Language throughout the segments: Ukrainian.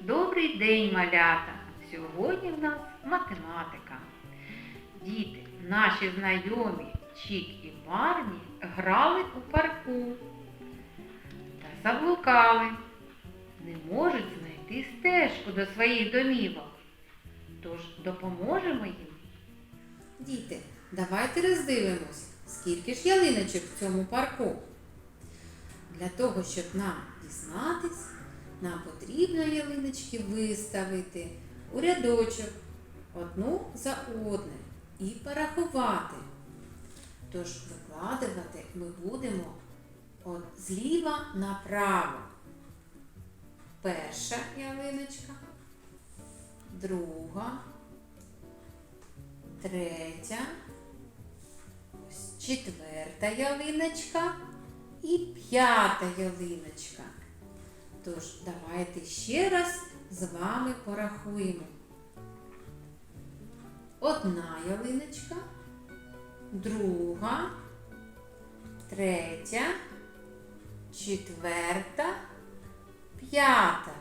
Добрий день, малята! Сьогодні в нас математика. Діти, наші знайомі Чік і Барні грали у парку та заблукали. Не можуть знайти стежку до своїх домівок. Тож допоможемо їм. Діти, давайте роздивимось, скільки ж ялиночок в цьому парку. Для того, щоб нам дізнатись, нам потрібно ялиночки виставити у рядочок одну за одне і порахувати. Тож викладувати ми будемо от зліва направо. Перша ялиночка, друга, третя, ось четверта ялиночка і п'ята ялиночка. Тож давайте ще раз з вами порахуємо. Одна ялиночка, друга, третя, четверта, п'ята.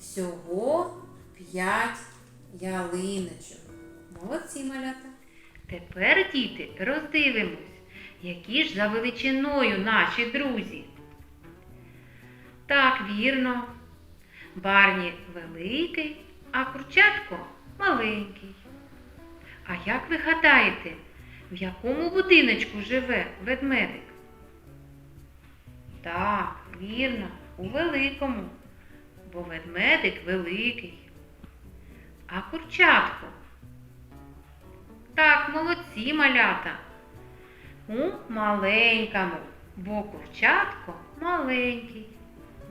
Всього п'ять ялиночок. Молодці малята. Тепер, діти, роздивимось, які ж за величиною наші друзі. Так, вірно. Барні великий, а курчатко маленький. А як ви гадаєте, в якому будиночку живе ведмедик? Так, вірно, у великому, бо ведмедик великий. А курчатко? Так, молодці малята. У маленькому, бо курчатко маленький.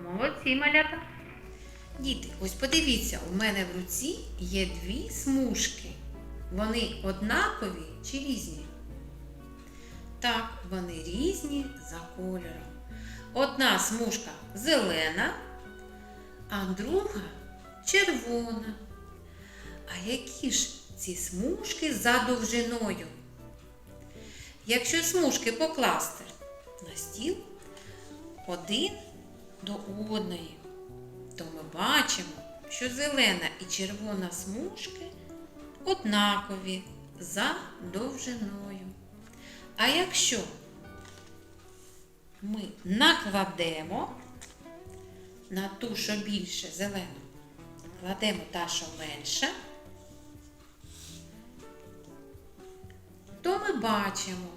Молодці малята. Діти, ось подивіться, у мене в руці є дві смужки. Вони однакові чи різні? Так, вони різні за кольором. Одна смужка зелена, а друга червона. А які ж ці смужки за довжиною? Якщо смужки покласти на стіл один до одної, то ми бачимо, що зелена і червона смужки однакові за довжиною. А якщо ми накладемо на ту, що більше зелену, кладемо та, що менша, то ми бачимо,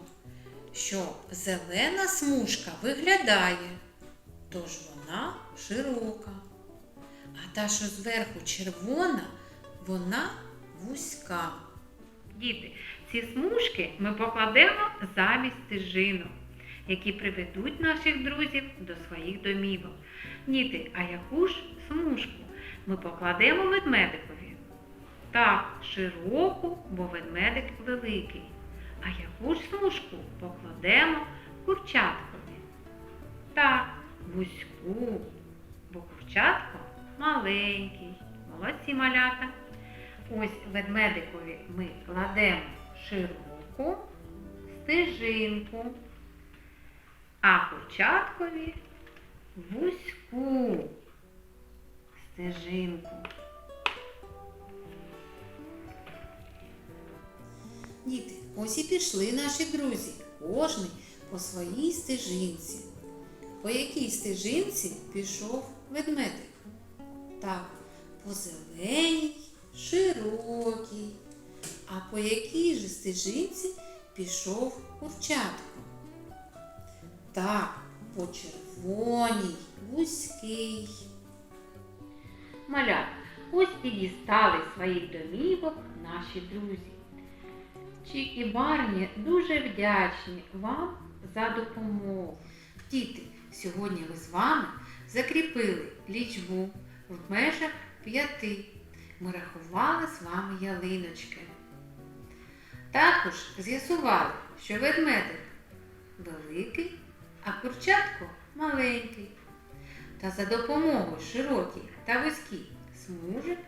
що зелена смужка виглядає, тож вона широка. А та, що зверху червона, вона вузька. Діти, ці смужки ми покладемо замість стежинок, які приведуть наших друзів до своїх домівок. Діти, а яку ж смужку ми покладемо ведмедикові? Так, широку, бо ведмедик великий. А яку ж смужку покладемо курчаткові? Так, вузьку, бо курчатко маленький. Молодці малята. Ось ведмедикові ми кладемо широку стежинку, а курчаткові вузьку стежинку. Діти, ось і пішли наші друзі, кожний по своїй стежинці. По якій стежинці пішов ведмедик? Так, по зеленій, широкій. А по якій же стежинці пішов курчатко? Так, по червоній, вузькій. Малят, ось і дістали своїх домівок наші друзі. Чік і Барні дуже вдячні вам за допомогу. Діти, сьогодні ми з вами закріпили лічбу в межах п'яти. Ми рахували з вами ялиночки. Також з'ясували, що ведмедик великий, а курчатко маленький. Та за допомогою широких та вузьких смужок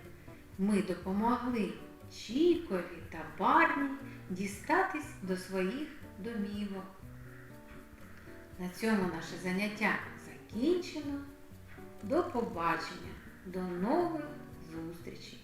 ми допомогли Чікові та Барні дістатись до своїх домівок. На цьому наше заняття закінчено. До побачення, до нових зустрічей!